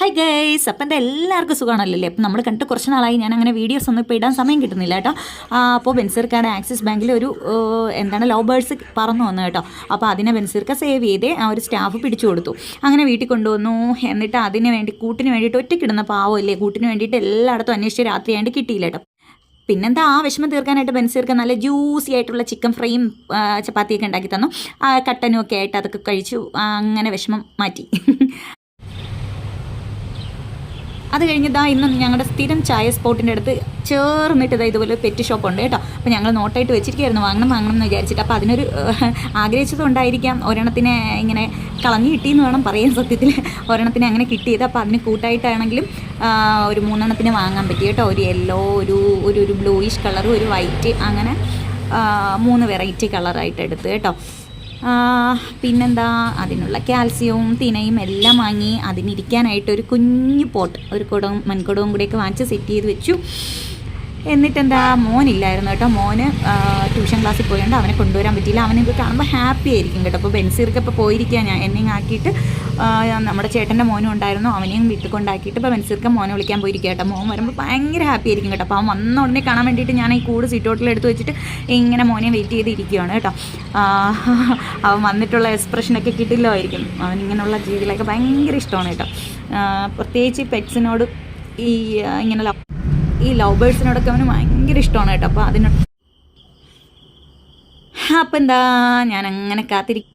Hi guys അപ്പം എന്താ എല്ലാവർക്കും സുഖമാണല്ലോ അപ്പം നമ്മൾ കണ്ടിട്ട് കുറച്ച് നാളായി ഞാൻ അങ്ങനെ വീഡിയോസ് ഒന്നും ഇപ്പോൾ ഇടാൻ സമയം കിട്ടുന്നില്ല കേട്ടോ. അപ്പോൾ ബെൻസീർക്കാട് ആക്സിസ് ബാങ്കിൽ ഒരു എന്താണ് ലവ് പറന്നു വന്നു കേട്ടോ. അപ്പോൾ അതിനെ ബെൻസീർക്ക സേവ് ചെയ്തേ ആ ഒരു സ്റ്റാഫ് പിടിച്ചു കൊടുത്തു. അങ്ങനെ വീട്ടിൽ കൊണ്ടുവന്നു. എന്നിട്ട് അതിന് വേണ്ടി കൂട്ടിന് വേണ്ടിയിട്ട് ഒറ്റയ്ക്കിടുന്ന പാവമല്ലേ കൂട്ടിന് വേണ്ടിയിട്ട് എല്ലായിടത്തും അന്വേഷിച്ച് രാത്രിയായിട്ട് കിട്ടിയില്ല കേട്ടോ. പിന്നെന്താ ആ വിഷമം തീർക്കാനായിട്ട് ബെൻസീർക്ക് നല്ല ജ്യൂസി ആയിട്ടുള്ള ചിക്കൻ ഫ്രൈയും ചപ്പാത്തിയൊക്കെ ഉണ്ടാക്കി തന്നു. കട്ടനും ഒക്കെ ആയിട്ട് അതൊക്കെ കഴിച്ചു. അങ്ങനെ വിഷമം മാറ്റി. അത് കഴിഞ്ഞിതാ ഇന്ന് ഞങ്ങളുടെ സ്ഥിരം ചായ സ്പോട്ടിന്റെ അടുത്ത് ചേർന്നിട്ട് ഇതാ ഇതുപോലെ പെറ്റ് ഷോപ്പ് ഉണ്ട് കേട്ടോ. അപ്പോൾ ഞങ്ങൾ നോട്ടായിട്ട് വെച്ചിരിക്കുകയായിരുന്നു വാങ്ങണം വാങ്ങണം എന്ന് വിചാരിച്ചിട്ട്. അപ്പോൾ അതിനൊരു ആഗ്രഹിച്ചതുകൊണ്ടായിരിക്കാം ഒരെണ്ണത്തിനെ ഇങ്ങനെ കളഞ്ഞു കിട്ടിയെന്ന് വേണം പറയാൻ സത്യത്തിൽ ഒരെണ്ണത്തിനെ അങ്ങനെ കിട്ടിയത്. അപ്പോൾ അതിന് കൂട്ടായിട്ടാണെങ്കിലും ഒരു മൂന്നെണ്ണത്തിന് വാങ്ങാൻ പറ്റി കേട്ടോ. ഒരു യെല്ലോ ഒരു ഒരു ഒരു ബ്ലൂയിഷ് കളറും ഒരു വൈറ്റ് അങ്ങനെ മൂന്ന് വെറൈറ്റി കളറായിട്ട് എടുത്ത് കേട്ടോ. പിന്നെന്താ? അതിനുള്ള കാൽസ്യവും തിനയും എല്ലാം വാങ്ങി അതിനിരിക്കാനായിട്ട് ഒരു കുഞ്ഞു പോട്ട് ഒരു കുടവും മൺകുടവും കൂടിയൊക്കെ വാങ്ങിച്ച് സെറ്റ് ചെയ്ത് വെച്ചു. എന്നിട്ടെന്താ മോനില്ലായിരുന്നു കേട്ടോ. മോന് ട്യൂഷൻ ക്ലാസ്സിൽ പോയതുകൊണ്ട് അവനെ കൊണ്ടുവരാൻ പറ്റിയില്ല. അവനെ ഇത് കാണുമ്പോൾ ഹാപ്പി ആയിരിക്കും കേട്ടോ. അപ്പോൾ ബെൻസീർക്ക് ഇപ്പോൾ പോയിരിക്കുക ഞാൻ. എന്നെയും ആക്കിയിട്ട് നമ്മുടെ ചേട്ടന്റെ മോനും ഉണ്ടായിരുന്നു. അവനെയും വീട്ടിൽ കൊണ്ടാക്കിയിട്ട് ഇപ്പോൾ ബെൻസീർക്ക് മോനെ വിളിക്കാൻ പോയിരിക്കുക കേട്ടോ. മോൻ വരുമ്പോൾ ഭയങ്കര ഹാപ്പി ആയിരിക്കും കേട്ടോ. അപ്പോൾ അവൻ വന്ന ഉടനെ കാണാൻ വേണ്ടിയിട്ട് ഞാൻ ഈ കൂട് സീറ്റോട്ടിൽ എടുത്ത് വെച്ചിട്ട് ഇങ്ങനെ മോനെ വെയിറ്റ് ചെയ്തിരിക്കുകയാണ് കേട്ടോ. അവൻ വന്നിട്ടുള്ള എക്സ്പ്രഷനൊക്കെ കിട്ടില്ലായിരിക്കും അവൻ ഇങ്ങനെയുള്ള ജീവികളൊക്കെ ഭയങ്കര ഇഷ്ടമാണ് കേട്ടോ. പ്രത്യേകിച്ച് പെറ്റ്സിനോട് ഈ ഇങ്ങനെ ഈ ലവ് ബേഴ്സിനോടൊക്കെ അവന് ഭയങ്കര ഇഷ്ടമാണ് കേട്ടോ. അപ്പോൾ അതിനോട് അപ്പം എന്താ? ഞാൻ അങ്ങനെ കാത്തിരിക്കും